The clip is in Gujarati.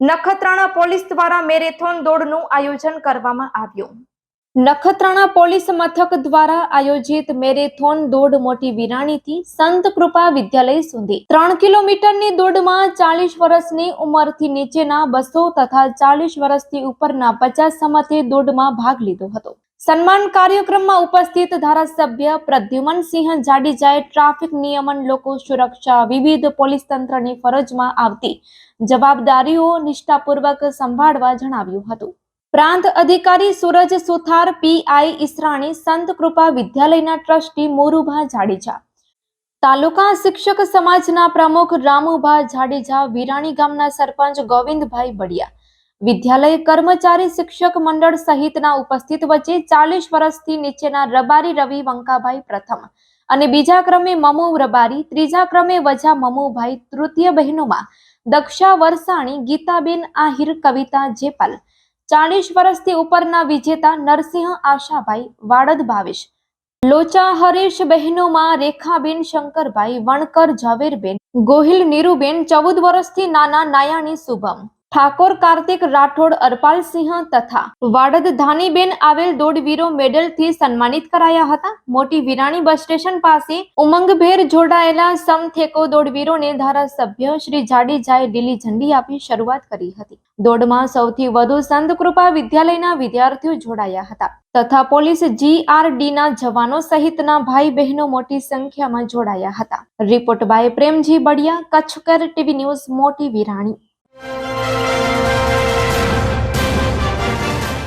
નખત્રાણા પોલીસ દ્વારા મેરેથોન દોડનું આયોજન કરવામાં આવ્યું. નખત્રાણા પોલીસ મથક દ્વારા આયોજિત મેરેથોન દોડ મોટી વિરાણીથી સંત કૃપા વિદ્યાલય સુધી. ત્રણ કિલોમીટરની દોડમાં ચાલીસ વર્ષની ઉંમરથી નીચેના બસો તથા ચાલીસ વર્ષથી ઉપરના પચાસ સમથે દોડમાં ભાગ લીધો હતો. સન્માન કાર્યક્રમમાં ઉપસ્થિત ધારાસભ્ય પ્રદ્યુમનસિંહ જાડેજાએ ટ્રાફિક નિયમન લોકો સુરક્ષા વિવિધ પોલીસ તંત્રની ફરજમાં આવતી જવાબદારીઓ નિષ્ઠાપૂર્વક સંભાળવા જણાવ્યું હતું. પ્રાંત અધિકારી સૂરજ સુથાર પીઆઈ ઈસરાણી, સંત કૃપા વિદ્યાલયના ટ્રસ્ટી મોરુભા જાડેજા, તાલુકા શિક્ષક સમાજના પ્રમુખ રામુભા જાડેજા, વિરાણી ગામના સરપંચ ગોવિંદભાઈ બડિયા વિદ્યાલય કર્મચારી શિક્ષક મંડળ સહિતના ઉપસ્થિત વચ્ચે ચાલીસ વર્ષથી નીચેના રબારી રવિ વંકાભાઈ પ્રથમ અને બીજા ક્રમે મમુ રબારી, ત્રીજા ક્રમે વજા મમુભાઈ, તૃતીય બહેનોમાં દક્ષા વરસાણી, ગીતાબેન આહિર, કવિતા જેપાલ. ચાલીસ વર્ષથી ઉપરના વિજેતા નરસિંહ આશાભાઈ વાડદ ભાવેશ. લોચા હરેશ બહેનોમાં રેખાબેન શંકરભાઈ, વણકર ઝવેરબેન, ગોહિલ નીરુબેન, ચૌદ વર્ષથી નાના નાયાણી શુભમ. ઠાકોર, કાર્તિક, રાઠોડ, અરપાલસિંહ તથા વાડદ ધાનીબેન આવેલ દોડવીરો મેડલથી સન્માનિત કરાયા હતા. મોટી વિરાણી બસ સ્ટેશન પાસે ઉમંગભેર જોડાયેલા સમથેકો દોડવીરોને ધારાસભ્ય શ્રી જાડેજાએ લીલી ઝંડી આપી શરૂઆત કરી હતી. દોડમાં સૌથી વધુ સંત કૃપા વિદ્યાલયના વિદ્યાર્થીઓ જોડાયા હતા તથા પોલીસ જીઆરડી ના જવાનો સહિતના ભાઈ બહેનો મોટી સંખ્યામાં જોડાયા હતા. રિપોર્ટ બાય પ્રેમજી બડિયા, કચ્છકર ટીવી ન્યૂઝ, મોટી વિરાણી.